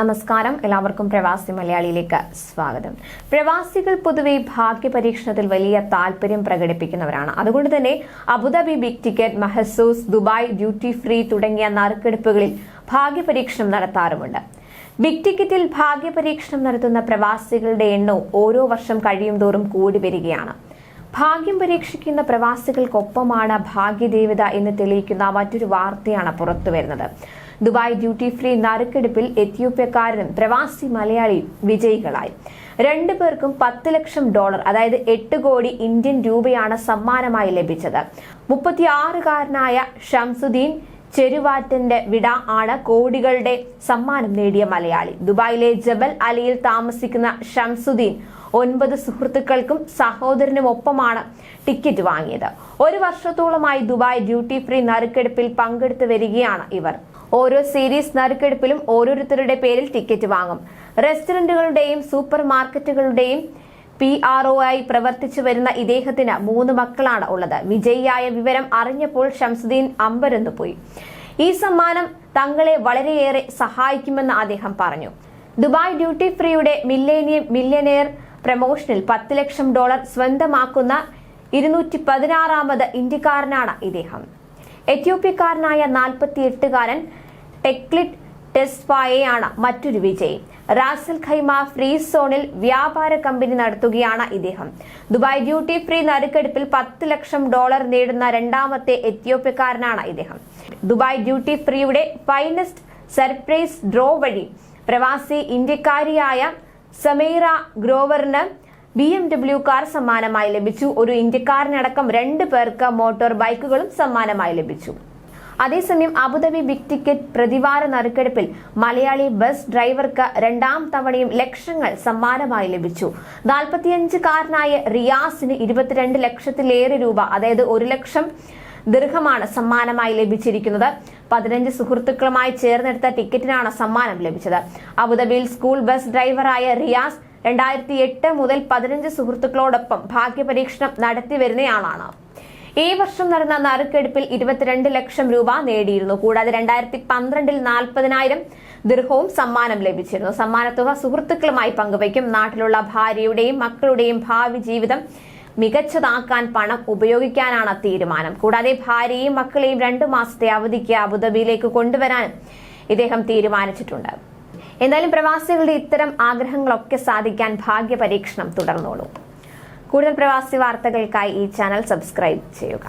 നമസ്കാരം. എല്ലാവർക്കും പ്രവാസി മലയാളിയിലേക്ക് സ്വാഗതം. പ്രവാസികൾ പൊതുവെ ഭാഗ്യ പരീക്ഷണത്തിൽ വലിയ താല്പര്യം പ്രകടിപ്പിക്കുന്നവരാണ്. അതുകൊണ്ട് തന്നെ Abu Dhabi big ticket Mahzooz Dubai duty free തുടങ്ങിയ നറുക്കെടുപ്പുകളിൽ ഭാഗ്യ പരീക്ഷണം നടത്താറുമുണ്ട്. ബിഗ് ടിക്കറ്റിൽ ഭാഗ്യ പരീക്ഷണം നടത്തുന്ന പ്രവാസികളുടെ എണ്ണം ഓരോ വർഷം കഴിയും തോറും കൂടി വരികയാണ്. ഭാഗ്യം പരീക്ഷിക്കുന്ന പ്രവാസികൾക്കൊപ്പമാണ് ഭാഗ്യദേവത എന്ന് തെളിയിക്കുന്ന മറ്റൊരു വാർത്തയാണ് പുറത്തുവരുന്നത്. ദുബായ് ഡ്യൂട്ടി ഫ്രീ നറുക്കെടുപ്പിൽ എത്യോപ്യക്കാരനും പ്രവാസി മലയാളി വിജയികളായി. രണ്ടു പേർക്കും പത്ത് ലക്ഷം ഡോളർ അതായത് എട്ട് കോടി ഇന്ത്യൻ രൂപയാണ് സമ്മാനമായി ലഭിച്ചത്. മുപ്പത്തിയാറുകാരനായ ഷംസുദ്ദീൻ ചെരുവാറ്റന്റെ വിട ആണ് കോടികളുടെ സമ്മാനം നേടിയ മലയാളി. ദുബായിലെ ജബൽ അലിയിൽ താമസിക്കുന്ന ഷംസുദ്ദീൻ ഒൻപത് സുഹൃത്തുക്കൾക്കും സഹോദരനും ഒപ്പമാണ് ടിക്കറ്റ് വാങ്ങിയത്. ഒരു വർഷത്തോളമായി ദുബായ് ഡ്യൂട്ടി ഫ്രീ നറുക്കെടുപ്പിൽ പങ്കെടുത്തു വരികയാണ് ഇവർ. ഓരോ സീരീസ് നറുക്കെടുപ്പിലും ഓരോരുത്തരുടെ പേരിൽ ടിക്കറ്റ് വാങ്ങും. റെസ്റ്റോറന്റുകളുടെയും സൂപ്പർ മാർക്കറ്റുകളുടെയും പി ആർ ഒ ആയി പ്രവർത്തിച്ചു വരുന്ന ഇദ്ദേഹത്തിന് മൂന്ന് മക്കളാണ് ഉള്ളത്. വിജയിയായ വിവരം അറിഞ്ഞപ്പോൾ ഷംസുദ്ദീൻ അമ്പരന്നു പോയി. ഈ സമ്മാനം തങ്ങളെ വളരെയേറെ സഹായിക്കുമെന്ന് അദ്ദേഹം പറഞ്ഞു. ദുബായ് ഡ്യൂട്ടി ഫ്രീയുടെ മില്ലേനിയം മില്യനെയർ പ്രമോഷനിൽ പത്ത് ലക്ഷം ഡോളർ സ്വന്തമാക്കുന്ന ഇരുന്നൂറ്റി പതിനാറാമത് ഇന്ത്യക്കാരനാണ് ഇദ്ദേഹം. എത്യോപ്യക്കാരനായ നാൽപ്പത്തിയെട്ടുകാരൻ ടെക്ലിറ്റ് ടെസ്ഫായെയാണ് മറ്റൊരു വിജയി. റാസൽ ഖൈമ ഫ്രീ സോണിൽ വ്യാപാര കമ്പനി നടത്തുകയാണ് ഇദ്ദേഹം. ദുബായ് ഡ്യൂട്ടി ഫ്രീ നറുക്കെടുപ്പിൽ പത്ത് ലക്ഷം ഡോളർ നേടുന്ന രണ്ടാമത്തെ എത്യോപ്യക്കാരനാണ് ഇദ്ദേഹം. ദുബായ് ഡ്യൂട്ടി ഫ്രീയുടെ ഫൈനസ്റ്റ് സർപ്രൈസ് ഡ്രോ വഴി പ്രവാസി ഇന്ത്യക്കാരിയായ സമീറ ഗ്രോവറിന് ബി എം ഡബ്ല്യു കാർ സമ്മാനമായി ലഭിച്ചു. ഒരു ഇന്ത്യക്കാരനടക്കം രണ്ട് പേർക്ക് മോട്ടോർ ബൈക്കുകളും സമ്മാനമായി ലഭിച്ചു. അതേസമയം അബുദാബി ബിഗ് ടിക്കറ്റ് പ്രതിവാര നറുക്കെടുപ്പിൽ മലയാളി ബസ് ഡ്രൈവർക്ക് രണ്ടാം തവണയും ലക്ഷങ്ങൾ സമ്മാനമായി ലഭിച്ചു. നാൽപ്പത്തിയഞ്ചുകാരനായ റിയാസിന് ഇരുപത്തിരണ്ട് ലക്ഷത്തിലേറെ രൂപ അതായത് ഒരു ലക്ഷം ദീർഘമാണ് സമ്മാനമായി ലഭിച്ചിരിക്കുന്നത്. പതിനഞ്ച് സുഹൃത്തുക്കളുമായി ചേർന്നെടുത്ത ടിക്കറ്റിനാണ് സമ്മാനം ലഭിച്ചത്. അബുദാബിയിൽ സ്കൂൾ ബസ് ഡ്രൈവറായ റിയാസ് രണ്ടായിരത്തി എട്ട് മുതൽ പതിനഞ്ച് സുഹൃത്തുക്കളോടൊപ്പം ഭാഗ്യപരീക്ഷണം നടത്തി വരുന്നയാളാണ് ഈ വർഷം നടന്ന നറുക്കെടുപ്പിൽ ഇരുപത്തിരണ്ട് ലക്ഷം രൂപ നേടിയിരുന്നു. കൂടാതെ രണ്ടായിരത്തി പന്ത്രണ്ടിൽ നാൽപ്പതിനായിരം ദീർഘവും സമ്മാനം ലഭിച്ചിരുന്നു. സമ്മാനത്തുക സുഹൃത്തുക്കളുമായി പങ്കുവയ്ക്കും. നാട്ടിലുള്ള ഭാര്യയുടെയും മക്കളുടെയും ഭാവി ജീവിതം മികച്ചതാക്കാൻ പണം ഉപയോഗിക്കാനാണ് തീരുമാനം. കൂടാതെ ഭാര്യയും മക്കളെയും രണ്ടു മാസത്തെ അവധിക്ക് അബുദാബിയിലേക്ക് കൊണ്ടുവരാനും ഇദ്ദേഹം തീരുമാനിച്ചിട്ടുണ്ട്. എന്തായാലും പ്രവാസികളുടെ ഇത്തരം ആഗ്രഹങ്ങളൊക്കെ സാധിക്കാൻ ഭാഗ്യ പരീക്ഷണം തുടർന്നോളൂ. കൂടുതൽ പ്രവാസി വാർത്തകൾക്കായി ഈ ചാനൽ സബ്സ്ക്രൈബ് ചെയ്യുക.